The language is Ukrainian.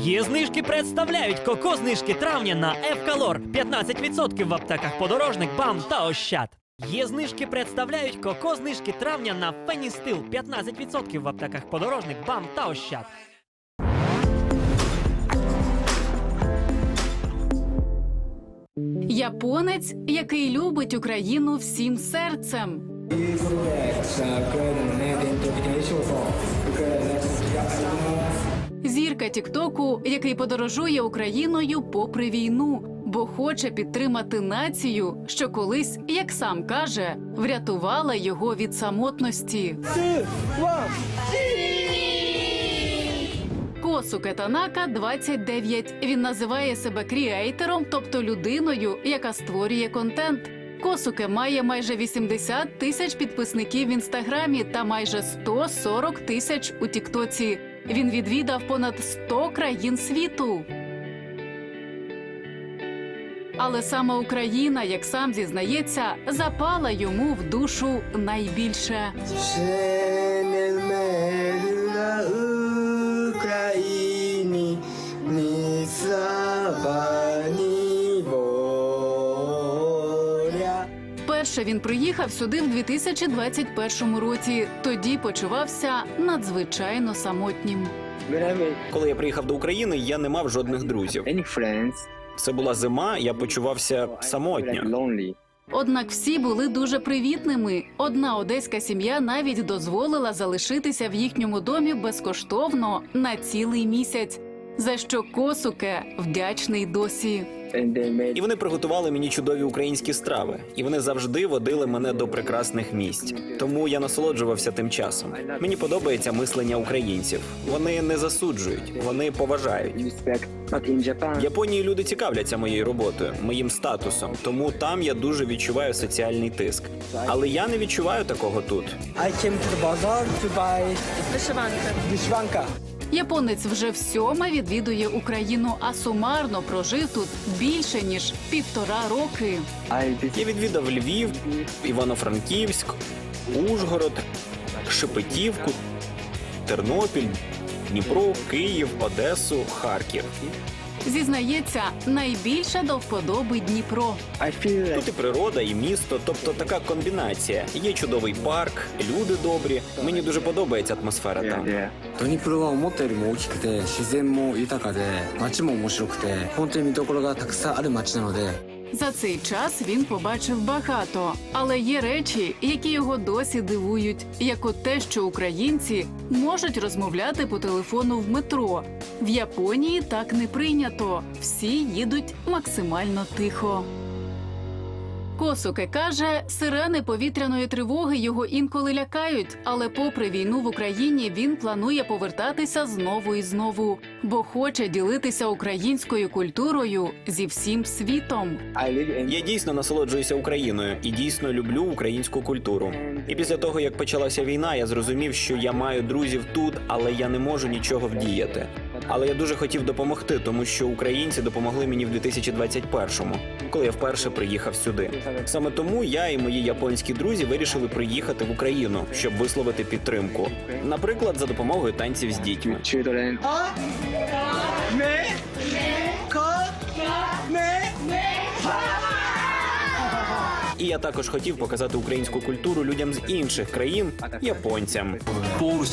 Є знижки представляють коко знижки травня на Евкалор 15% в аптеках подорожник, бам та ощад. Є знижки представляють коко знижки травня на Феністил 15% в аптеках подорожник, бам та ощад. Японець, який любить Україну всім серцем. Зірка Тіктоку, який подорожує Україною попри війну, бо хоче підтримати націю, що колись, як сам каже, врятувала його від самотності. Косу Кетанака 29. Він називає себе кріейтером, тобто людиною, яка створює контент. Косуке має майже 80 тисяч підписників в інстаграмі та майже 140 тисяч у Тіктоці. Він відвідав понад 100 країн світу. Але саме Україна, як сам зізнається, запала йому в душу найбільше. Україні, ні слава. Перше він приїхав сюди в 2021 році. Тоді почувався надзвичайно самотнім. Коли я приїхав до України, я не мав жодних друзів. Це була зима, я почувався самотньо. Однак всі були дуже привітними. Одна одеська сім'я навіть дозволила залишитися в їхньому домі безкоштовно на цілий місяць. За що Косуке вдячний досі. І вони приготували мені чудові українські страви, і вони завжди водили мене до прекрасних місць. Тому я насолоджувався тим часом. Мені подобається мислення українців. Вони не засуджують, вони поважають. В Японії люди цікавляться моєю роботою, моїм статусом, тому там я дуже відчуваю соціальний тиск. Але я не відчуваю такого тут. Bazaar вишиванка. Японець вже всьоме відвідує Україну, а сумарно прожив тут більше ніж півтора роки. Я відвідав Львів, Івано-Франківськ, Ужгород, Шепетівку, Тернопіль, Дніпро, Київ, Одесу, Харків. Зізнається, найбільше до вподоби Дніпро. Тут і природа, і місто, тобто така комбінація. Є чудовий парк, люди добрі. Мені дуже подобається атмосфера там. Дніпро ва омотта йорі мо окікуте, шизен мо ютака де, мачі мо омошироку те, хонтоні мідокоро га таксан. За цей час він побачив багато, але є речі, які його досі дивують, як от те, що українці можуть розмовляти по телефону в метро. В Японії так не прийнято. Всі їдуть максимально тихо. Косуке каже, сирени повітряної тривоги його інколи лякають, але попри війну в Україні він планує повертатися знову і знову, бо хоче ділитися українською культурою зі всім світом. Я дійсно насолоджуюся Україною і дійсно люблю українську культуру. І після того, як почалася війна, я зрозумів, що я маю друзів тут, але я не можу нічого вдіяти але я дуже хотів допомогти, тому що українці допомогли мені в 2021-му, коли я вперше приїхав сюди. Саме тому я і мої японські друзі вирішили приїхати в Україну, щоб висловити підтримку, наприклад, за допомогою танців з дітьми. І я також хотів показати українську культуру людям з інших країн японцям. Поруч.